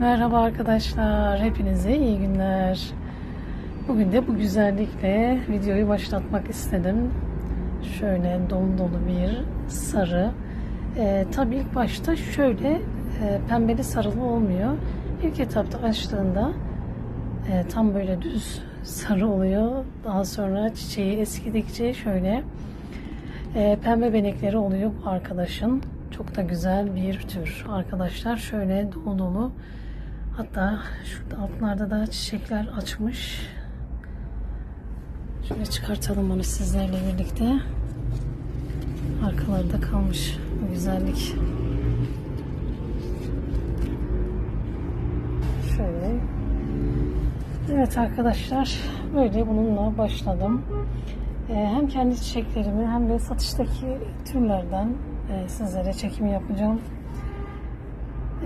Merhaba arkadaşlar, hepinize iyi günler. Bugün de bu güzellikle videoyu başlatmak istedim. Şöyle dolu dolu bir sarı. Ee, tabii ilk başta şöyle e, pembeli sarılı olmuyor. İlk etapta açtığında e, tam böyle düz sarı oluyor. Daha sonra çiçeği eskidikçe şöyle e, pembe benekleri oluyor bu arkadaşın. Çok da güzel bir tür arkadaşlar. Şöyle dolu dolu. Hatta şurada altlarda da çiçekler açmış. Şöyle çıkartalım onu sizlerle birlikte. Arkalarda kalmış bu güzellik. Şöyle. Evet arkadaşlar böyle bununla başladım. Ee, hem kendi çiçeklerimi hem de satıştaki türlerden e, sizlere çekim yapacağım.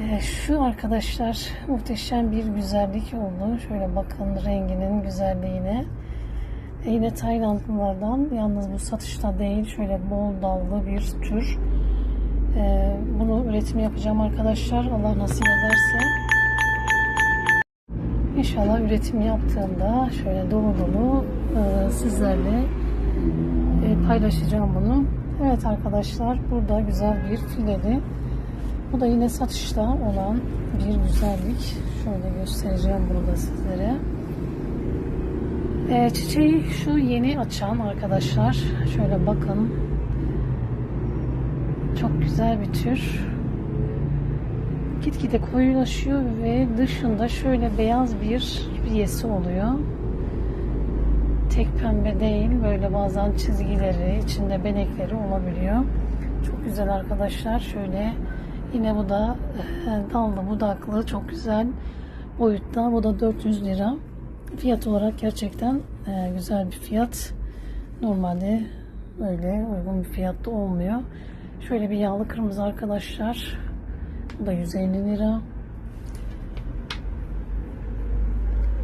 Ee, şu arkadaşlar muhteşem bir güzellik oldu. Şöyle bakın renginin güzelliğine. E, yine Taylandlılardan yalnız bu satışta değil şöyle bol dallı bir tür. Ee, bunu üretimi yapacağım arkadaşlar. Allah nasip ederse. İnşallah üretim yaptığımda şöyle dolu dolu e, sizlerle e, paylaşacağım bunu. Evet arkadaşlar burada güzel bir fileli. Bu da yine satışta olan bir güzellik. Şöyle göstereceğim bunu da sizlere. E, çiçeği şu yeni açan arkadaşlar. Şöyle bakın. Çok güzel bir tür. Gitgide koyulaşıyor ve dışında şöyle beyaz bir riyesi oluyor. Tek pembe değil, böyle bazen çizgileri, içinde benekleri olabiliyor. Çok güzel arkadaşlar. Şöyle yine bu da e, dallı budaklı çok güzel boyutta. Bu da 400 lira. Fiyat olarak gerçekten e, güzel bir fiyat. Normalde öyle uygun bir fiyatta olmuyor. Şöyle bir yağlı kırmızı arkadaşlar. Bu da 150 lira.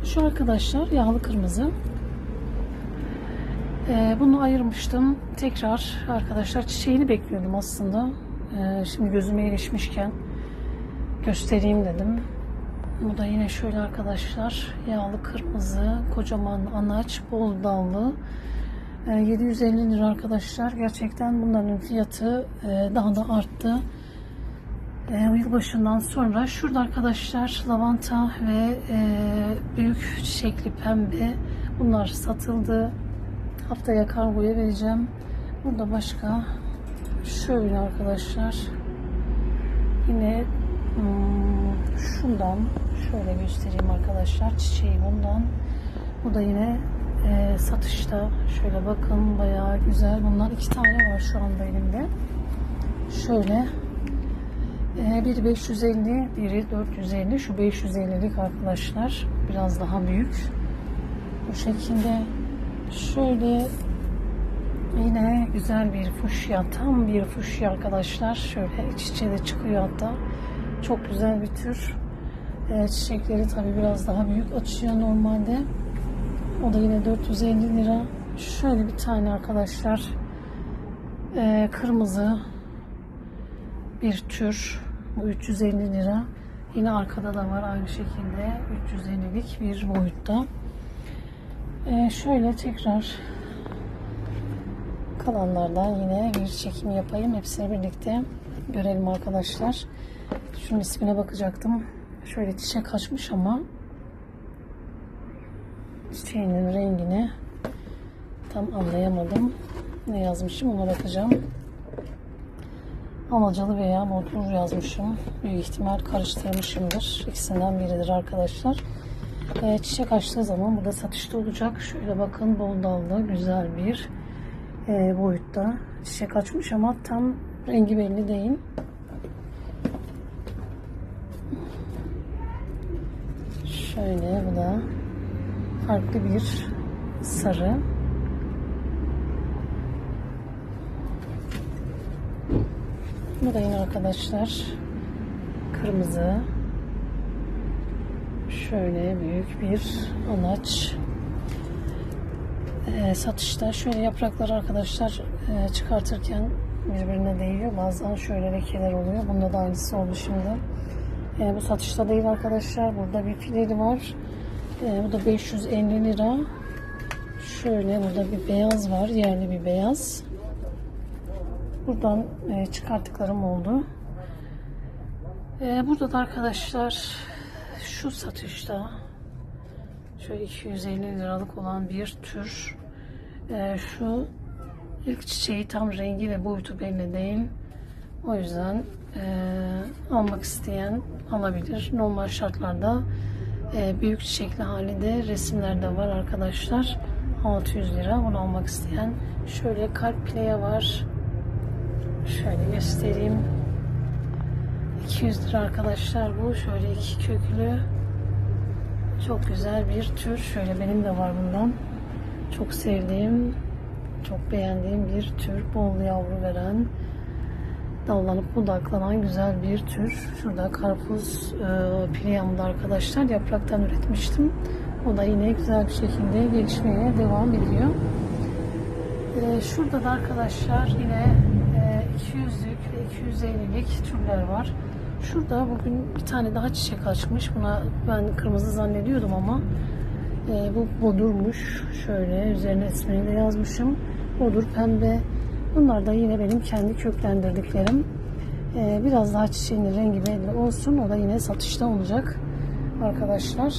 Şu arkadaşlar yağlı kırmızı. Ee, bunu ayırmıştım. Tekrar arkadaşlar çiçeğini bekliyordum aslında. Ee, şimdi gözüme ilişmişken göstereyim dedim. Bu da yine şöyle arkadaşlar yağlı kırmızı kocaman anaç bol dallı. Ee, 750 lira arkadaşlar. Gerçekten bunların fiyatı e, daha da arttı. E, yılbaşından sonra şurada arkadaşlar lavanta ve e, büyük çiçekli pembe bunlar satıldı. Haftaya kargoya vereceğim. Burada başka şöyle arkadaşlar yine hmm, şundan şöyle göstereyim arkadaşlar çiçeği bundan bu da yine e, satışta şöyle bakın bayağı güzel bunlar iki tane var şu anda elimde şöyle ee, biri 550, biri 450. Şu 550'lik arkadaşlar. Biraz daha büyük. Bu şekilde şöyle yine güzel bir fuşya. Tam bir fuşya arkadaşlar. Şöyle iç içe de çıkıyor hatta. Çok güzel bir tür. Ee, çiçekleri tabi biraz daha büyük açıyor normalde. O da yine 450 lira. Şöyle bir tane arkadaşlar. Ee, kırmızı bir tür. Bu 350 lira. Yine arkada da var aynı şekilde 350'lik bir boyutta. Ee, şöyle tekrar kalanlardan yine bir çekim yapayım. Hepsini birlikte görelim arkadaşlar. Şunun ismine bakacaktım. Şöyle çiçek açmış ama çiçeğinin rengini tam anlayamadım. Ne yazmışım ona bakacağım. Amacalı veya bodrum yazmışım. Büyük ihtimal karıştırmışımdır. İkisinden biridir arkadaşlar. Ee, çiçek açtığı zaman burada satışta olacak. Şöyle bakın bol dallı güzel bir e, boyutta çiçek açmış ama tam rengi belli değil. Şöyle bu da farklı bir sarı. Bu da yine arkadaşlar kırmızı. Şöyle büyük bir anaç. Ee, satışta şöyle yapraklar arkadaşlar e, çıkartırken birbirine değiyor. Bazen şöyle lekeler oluyor. Bunda da aynısı oldu şimdi. E, bu satışta değil arkadaşlar. Burada bir fileri var. E, bu da 550 lira. Şöyle burada bir beyaz var. Yerli bir beyaz. Buradan e, çıkarttıklarım oldu. E, burada da arkadaşlar şu satışta şöyle 250 liralık olan bir tür e, şu ilk çiçeği tam rengi ve boyutu belli değil. O yüzden e, almak isteyen alabilir. Normal şartlarda e, büyük çiçekli hali de resimlerde var arkadaşlar. 600 lira. Bunu almak isteyen şöyle kalp pileye var. Şöyle göstereyim. 200 lira arkadaşlar bu. Şöyle iki köklü. Çok güzel bir tür. Şöyle benim de var bundan. Çok sevdiğim, çok beğendiğim bir tür. Bol yavru veren, dallanıp budaklanan güzel bir tür. Şurada karpuz e, piliyamda arkadaşlar yapraktan üretmiştim. O da yine güzel bir şekilde gelişmeye devam ediyor. E, şurada da arkadaşlar yine e, 200'lük ve 250'lik türler var. Şurada bugün bir tane daha çiçek açmış. Buna ben kırmızı zannediyordum ama e, bu bodurmuş. Şöyle üzerine ismini de yazmışım. Bodur pembe. Bunlar da yine benim kendi köklendirdiklerim. E, biraz daha çiçeğinin rengi belli olsun. O da yine satışta olacak arkadaşlar.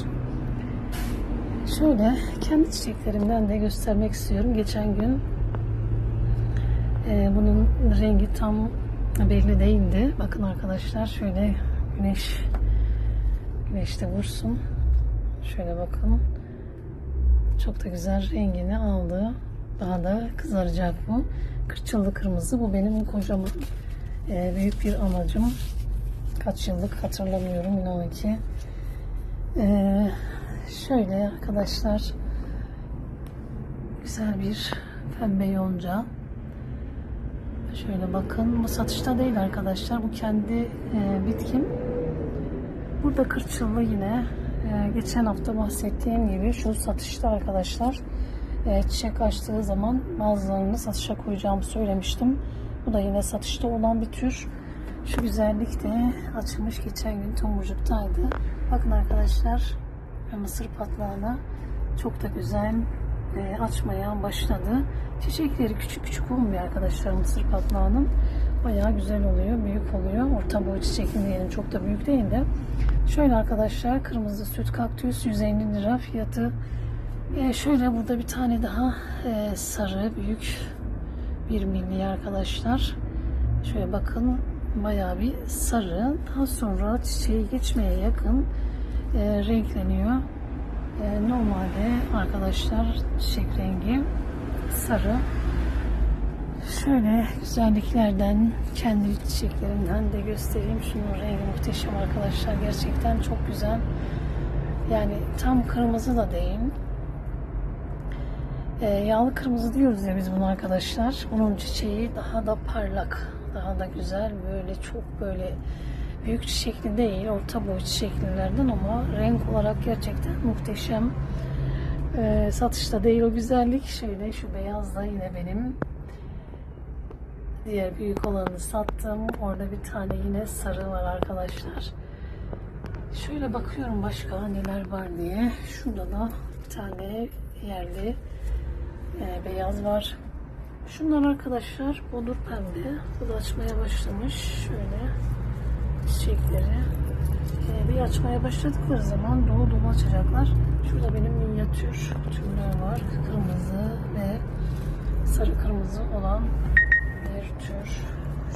Şöyle kendi çiçeklerimden de göstermek istiyorum. Geçen gün e, bunun rengi tam belli değildi. Bakın arkadaşlar şöyle güneş güneşte vursun. Şöyle bakın. Çok da güzel rengini aldı. Daha da kızaracak bu. Kırçıllı kırmızı. Bu benim kocaman e, büyük bir amacım. Kaç yıllık hatırlamıyorum. İnan ki. E, şöyle arkadaşlar güzel bir pembe yonca. Şöyle bakın. Bu satışta değil arkadaşlar. Bu kendi e, bitkim. Burada kırçıllı yine ee, geçen hafta bahsettiğim gibi şu satışta arkadaşlar e, çiçek açtığı zaman bazılarını satışa koyacağımı söylemiştim. Bu da yine satışta olan bir tür. Şu güzellik de açılmış geçen gün tomurcuktaydı. Bakın arkadaşlar mısır patlağına çok da güzel e, açmaya başladı. Çiçekleri küçük küçük olmuyor arkadaşlar mısır patlağının. Bayağı güzel oluyor, büyük oluyor. Orta boy çiçekli diyelim çok da büyük değil de. Şöyle arkadaşlar kırmızı süt kaktüs 150 lira fiyatı. E, şöyle burada bir tane daha e, sarı büyük bir milli arkadaşlar. Şöyle bakın bayağı bir sarı. Daha sonra çiçeği geçmeye yakın e, renkleniyor. E, normalde arkadaşlar çiçek rengi sarı. Şöyle güzelliklerden, kendi çiçeklerimden de göstereyim. Şunun rengi muhteşem arkadaşlar. Gerçekten çok güzel. Yani tam kırmızı da değil. E, yağlı kırmızı diyoruz ya biz bunu arkadaşlar. Bunun çiçeği daha da parlak, daha da güzel. Böyle çok böyle büyük çiçekli değil, orta boy çiçeklilerden ama renk olarak gerçekten muhteşem. E, satışta değil o güzellik. Şöyle şu beyaz da yine benim Diğer büyük olanı sattım. Orada bir tane yine sarı var arkadaşlar. Şöyle bakıyorum başka neler var diye. Şurada da bir tane yerli e, beyaz var. Şunlar arkadaşlar bodur pembe. Bu da açmaya başlamış. Şöyle çiçekleri. E, bir açmaya başladıkları zaman dolu dolu açacaklar. Şurada benim minyatür türler var. Kırmızı ve sarı kırmızı olan bir tür.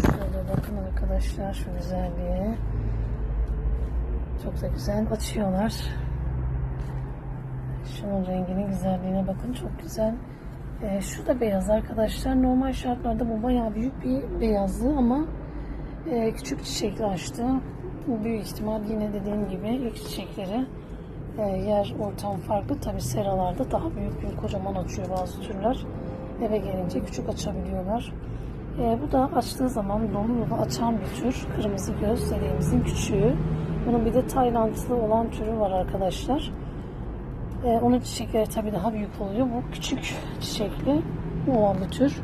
Şöyle bakın arkadaşlar şu güzelliğe. Çok da güzel açıyorlar. Şunun renginin güzelliğine bakın çok güzel. Ee, şu da beyaz arkadaşlar. Normal şartlarda bu bayağı büyük bir beyazlı ama e, küçük çiçekli açtı. Büyük ihtimal yine dediğim gibi ilk çiçekleri e, yer ortam farklı. Tabi seralarda daha büyük bir kocaman açıyor bazı türler. Eve gelince küçük açabiliyorlar. E, bu da açtığı zaman dolu dolu açan bir tür. Kırmızı göz dediğimizin küçüğü. Bunun bir de Taylandlı olan türü var arkadaşlar. E, onun çiçekleri tabii daha büyük oluyor. Bu küçük çiçekli olan bir tür.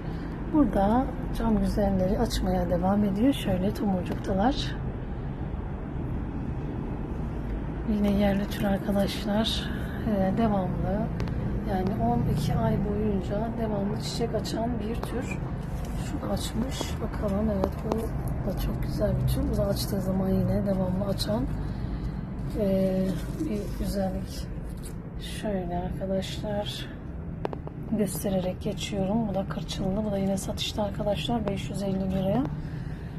Burada cam güzelleri açmaya devam ediyor. Şöyle tomurcuktalar. Yine yerli tür arkadaşlar. Ee, devamlı yani 12 ay boyunca devamlı çiçek açan bir tür. Şu açmış. Bakalım evet bu da çok güzel bir tür. Bu da açtığı zaman yine devamlı açan ee, bir güzellik. Şöyle arkadaşlar göstererek geçiyorum. Bu da kırçıllı. Bu da yine satışta arkadaşlar 550 liraya.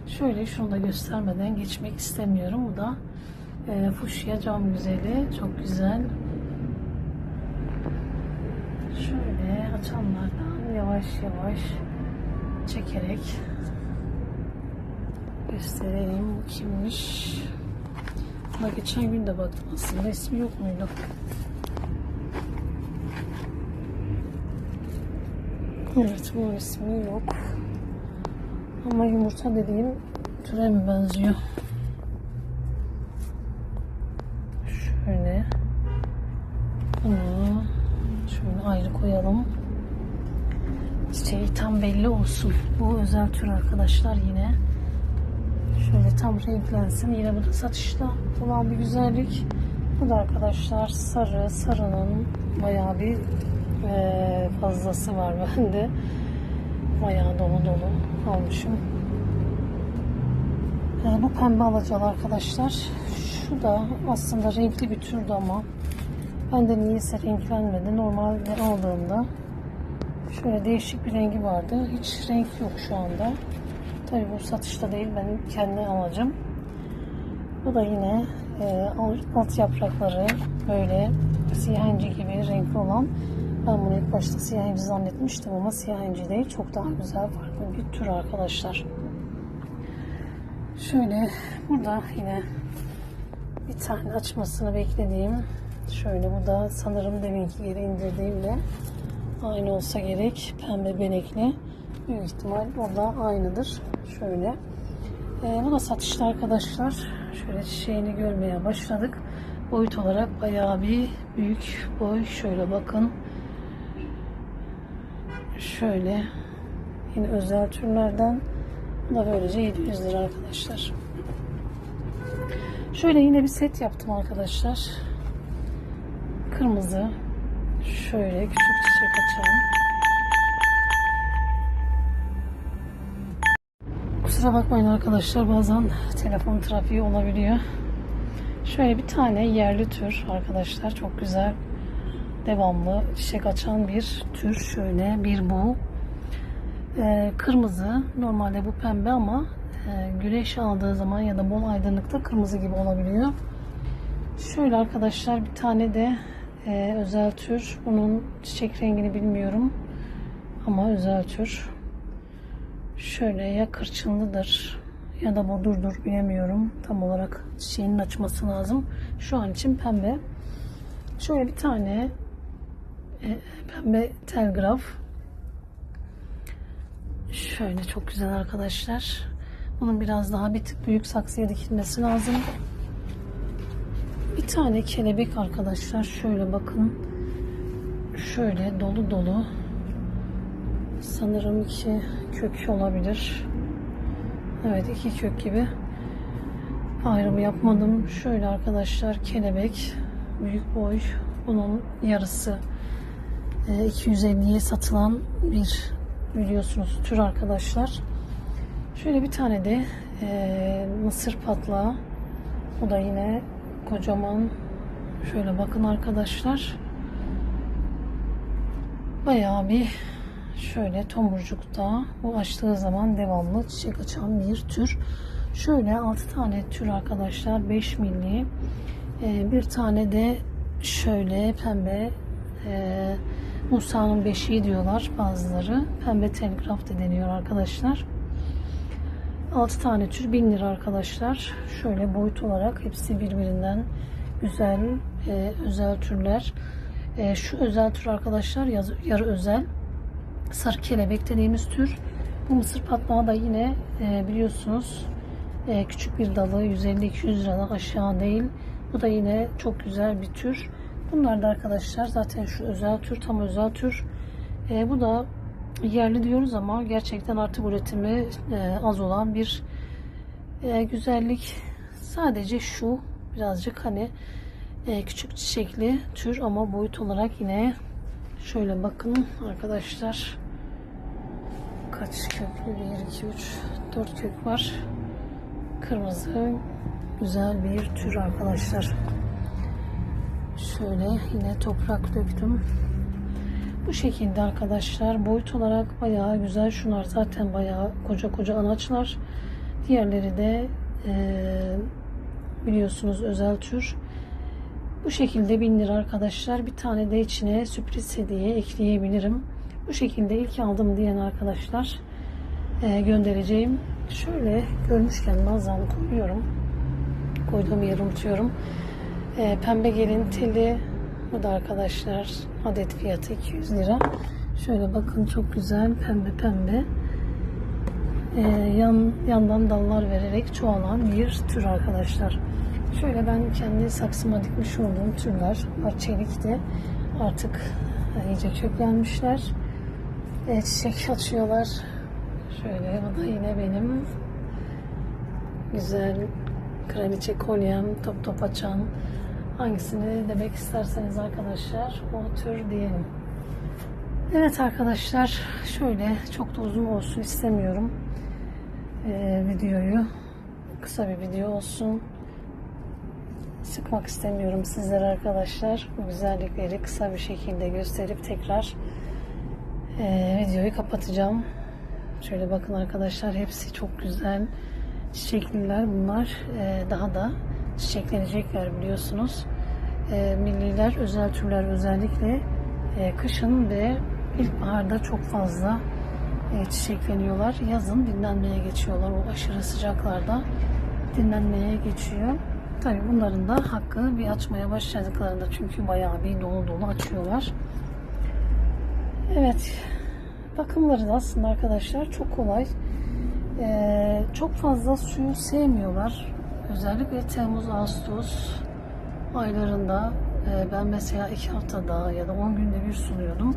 Şöyle şunu da göstermeden geçmek istemiyorum. Bu da e, fuşya cam güzeli. Çok güzel. Şöyle açanlardan yavaş yavaş çekerek göstereyim. Bu kimmiş? Buna geçen gün de baktım aslında ismi yok muydu? Evet bu ismi yok. Ama yumurta dediğim türe mi benziyor? Şöyle. Bunu şöyle ayrı koyalım. Çiçeği tam belli olsun. Bu özel tür arkadaşlar yine. Şöyle tam renklensin. Yine bu da satışta olan bir güzellik. Bu da arkadaşlar sarı. Sarının bayağı bir eee, fazlası var bende. Bayağı dolu dolu almışım. Ee, bu pembe alacalı arkadaşlar. Şu da aslında renkli bir türdü ama bende niyeyse renklenmedi. Normalde aldığımda şöyle değişik bir rengi vardı. Hiç renk yok şu anda. Tabi bu satışta değil. Ben kendi alacağım. Bu da yine e, alt- yaprakları böyle siyah inci gibi renkli olan. Ben bunu ilk başta siyah inci zannetmiştim ama siyah inci değil. Çok daha güzel farklı bir tür arkadaşlar. Şöyle burada yine bir tane açmasını beklediğim şöyle bu da sanırım deminki geri indirdiğimle aynı olsa gerek pembe benekli. Büyük ihtimal o da aynıdır. Şöyle. Ee, bu da satışta arkadaşlar. Şöyle çiçeğini görmeye başladık. Boyut olarak bayağı bir büyük boy. Şöyle bakın şöyle yine özel türlerden bu da böylece 700 lira arkadaşlar. Şöyle yine bir set yaptım arkadaşlar. Kırmızı. Şöyle küçük çiçek açalım. Kusura bakmayın arkadaşlar bazen telefon trafiği olabiliyor. Şöyle bir tane yerli tür arkadaşlar çok güzel devamlı çiçek açan bir tür şöyle bir bu ee, kırmızı normalde bu pembe ama e, güneş aldığı zaman ya da bol aydınlıkta kırmızı gibi olabiliyor. Şöyle arkadaşlar bir tane de e, özel tür. Bunun çiçek rengini bilmiyorum ama özel tür. Şöyle ya kırçınlıdır ya da bodurdur bilemiyorum. Tam olarak çiçeğinin açması lazım. Şu an için pembe. Şöyle bir tane pembe telgraf. Şöyle çok güzel arkadaşlar. Bunun biraz daha bir tık büyük saksıya dikilmesi lazım. Bir tane kelebek arkadaşlar. Şöyle bakın. Şöyle dolu dolu. Sanırım iki kök olabilir. Evet iki kök gibi. Ayrımı yapmadım. Şöyle arkadaşlar kelebek. Büyük boy. Bunun yarısı 250'ye satılan bir biliyorsunuz tür arkadaşlar. Şöyle bir tane de e, mısır patlağı. O da yine kocaman. Şöyle bakın arkadaşlar. Bayağı bir şöyle tomurcukta bu açtığı zaman devamlı çiçek açan bir tür. Şöyle 6 tane tür arkadaşlar 5 milli. E, bir tane de şöyle pembe e, Musa'nın beşiği diyorlar bazıları. Pembe telgraf da deniyor arkadaşlar. 6 tane tür 1000 lira arkadaşlar. Şöyle boyut olarak hepsi birbirinden güzel e, özel türler. E, şu özel tür arkadaşlar yaz- yarı özel. Sarı kelebek dediğimiz tür. Bu mısır patlağı da yine e, biliyorsunuz e, küçük bir dalı 150-200 liradan aşağı değil. Bu da yine çok güzel bir tür. Bunlar da arkadaşlar zaten şu özel tür tam özel tür. E, bu da yerli diyoruz ama gerçekten artık üretimi e, az olan bir e, güzellik. Sadece şu birazcık hani e, küçük çiçekli tür ama boyut olarak yine şöyle bakın arkadaşlar kaç köklü 1 2 3 4 kök var kırmızı güzel bir tür arkadaşlar şöyle yine toprak döktüm. Bu şekilde arkadaşlar boyut olarak bayağı güzel. Şunlar zaten bayağı koca koca anaçlar. Diğerleri de eee, biliyorsunuz özel tür. Bu şekilde 1000 lira arkadaşlar. Bir tane de içine sürpriz hediye ekleyebilirim. Bu şekilde ilk aldım diyen arkadaşlar eee, göndereceğim. Şöyle görmüşken bazen koyuyorum. Koyduğum yeri unutuyorum Eee, pembe gelin teli bu da arkadaşlar adet fiyatı 200 lira. Şöyle bakın çok güzel pembe pembe. Ee, yan yandan dallar vererek çoğalan bir tür arkadaşlar. Şöyle ben kendi saksıma dikmiş olduğum türler var çelikte. Artık iyice köklenmişler. Ee, çiçek açıyorlar. Şöyle bu da yine benim güzel kraliçe kolyem top top açan hangisini demek isterseniz arkadaşlar o tür diyelim. Evet arkadaşlar şöyle çok da uzun olsun istemiyorum Ee, videoyu. Kısa bir video olsun. Sıkmak istemiyorum sizlere arkadaşlar. Bu güzellikleri kısa bir şekilde gösterip tekrar ee, videoyu kapatacağım. Şöyle bakın arkadaşlar hepsi çok güzel çiçekliler bunlar. Ee, daha da çiçeklenecekler biliyorsunuz. E, milliler, özel türler özellikle e, kışın ve ilkbaharda çok fazla e, çiçekleniyorlar. Yazın dinlenmeye geçiyorlar. O aşırı sıcaklarda dinlenmeye geçiyor. Tabii bunların da hakkı bir açmaya başladıklarında çünkü bayağı bir dolu dolu açıyorlar. Evet. Bakımları da aslında arkadaşlar çok kolay. Ee, çok fazla suyu sevmiyorlar. Özellikle Temmuz, Ağustos aylarında e, ben mesela iki haftada ya da 10 günde bir suluyordum.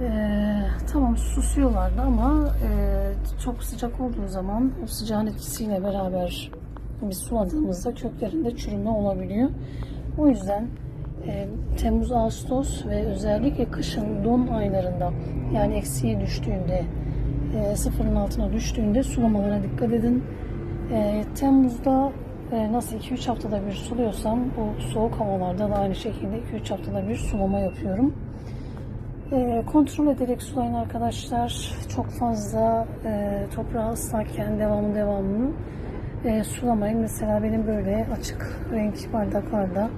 Ee, tamam susuyorlardı ama e, çok sıcak olduğu zaman o sıcağın etkisiyle beraber biz suladığımızda köklerinde çürüme olabiliyor. O yüzden e, Temmuz, Ağustos ve özellikle kışın don aylarında yani eksiye düştüğünde e, sıfırın altına düştüğünde sulamalara dikkat edin. E, Temmuz'da e, nasıl 2-3 haftada bir suluyorsam bu soğuk havalarda da aynı şekilde 2-3 haftada bir sulama yapıyorum. E, kontrol ederek sulayın arkadaşlar. Çok fazla e, toprağı ıslakken devamlı devamlı e, sulamayın. Mesela benim böyle açık renk bardaklarda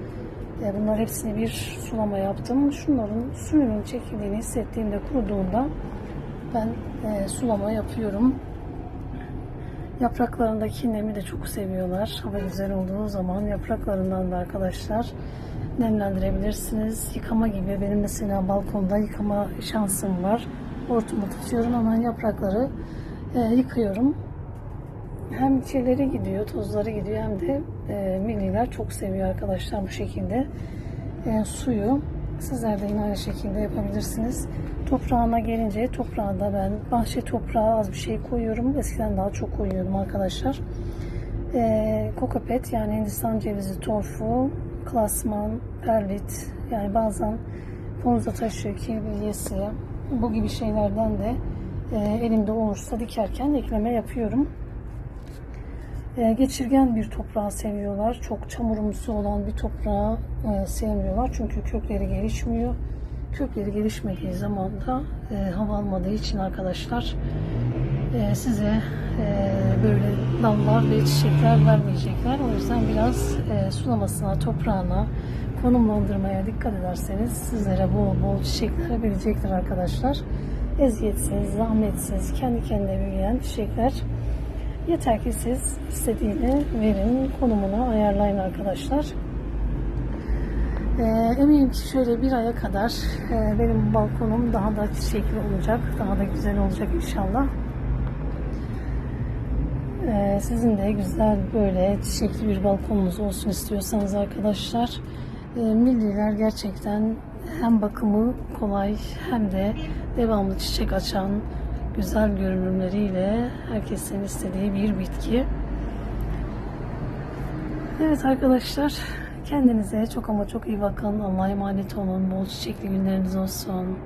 e, bunlar hepsini bir sulama yaptım. Şunların suyunun çekildiğini hissettiğimde kuruduğunda ben e, sulama yapıyorum. Yapraklarındaki nemi de çok seviyorlar. Hava güzel olduğu zaman yapraklarından da arkadaşlar nemlendirebilirsiniz. Yıkama gibi benim mesela balkonda yıkama şansım var. Hortumu tutuyorum hemen yaprakları e, yıkıyorum. Hem kirleri gidiyor, tozları gidiyor hem de e, milliler çok seviyor arkadaşlar bu şekilde. E, suyu sizler de yine aynı şekilde yapabilirsiniz. Toprağına gelince toprağa da ben bahçe toprağı az bir şey koyuyorum. Eskiden daha çok koyuyordum arkadaşlar. E, kokopet yani Hindistan cevizi torfu, klasman, perlit yani bazen fonza taşı, kirbilyesi bu gibi şeylerden de e, elimde olursa dikerken ekleme yapıyorum. E, geçirgen bir toprağı seviyorlar. Çok çamurumsu olan bir toprağı e, sevmiyorlar. Çünkü kökleri gelişmiyor. Kökleri gelişmediği zaman da e, hava almadığı için arkadaşlar e, size böyle dallar ve çiçekler vermeyecekler. O yüzden biraz sulamasına, toprağına, konumlandırmaya dikkat ederseniz sizlere bol bol çiçekler verecektir arkadaşlar. Eziyetsiz, zahmetsiz, kendi kendine büyüyen çiçekler Yeter ki siz istediğini verin, konumunu ayarlayın arkadaşlar. Ee, eminim ki şöyle bir aya kadar e, benim balkonum daha da çiçekli olacak, daha da güzel olacak inşallah. Ee, sizin de güzel böyle çiçekli bir balkonunuz olsun istiyorsanız arkadaşlar, e, milliler gerçekten hem bakımı kolay hem de devamlı çiçek açan, güzel görünümleriyle herkesin istediği bir bitki. Evet arkadaşlar Kendinize çok ama çok iyi bakın. Allah'a emanet olun. Bol çiçekli günleriniz olsun.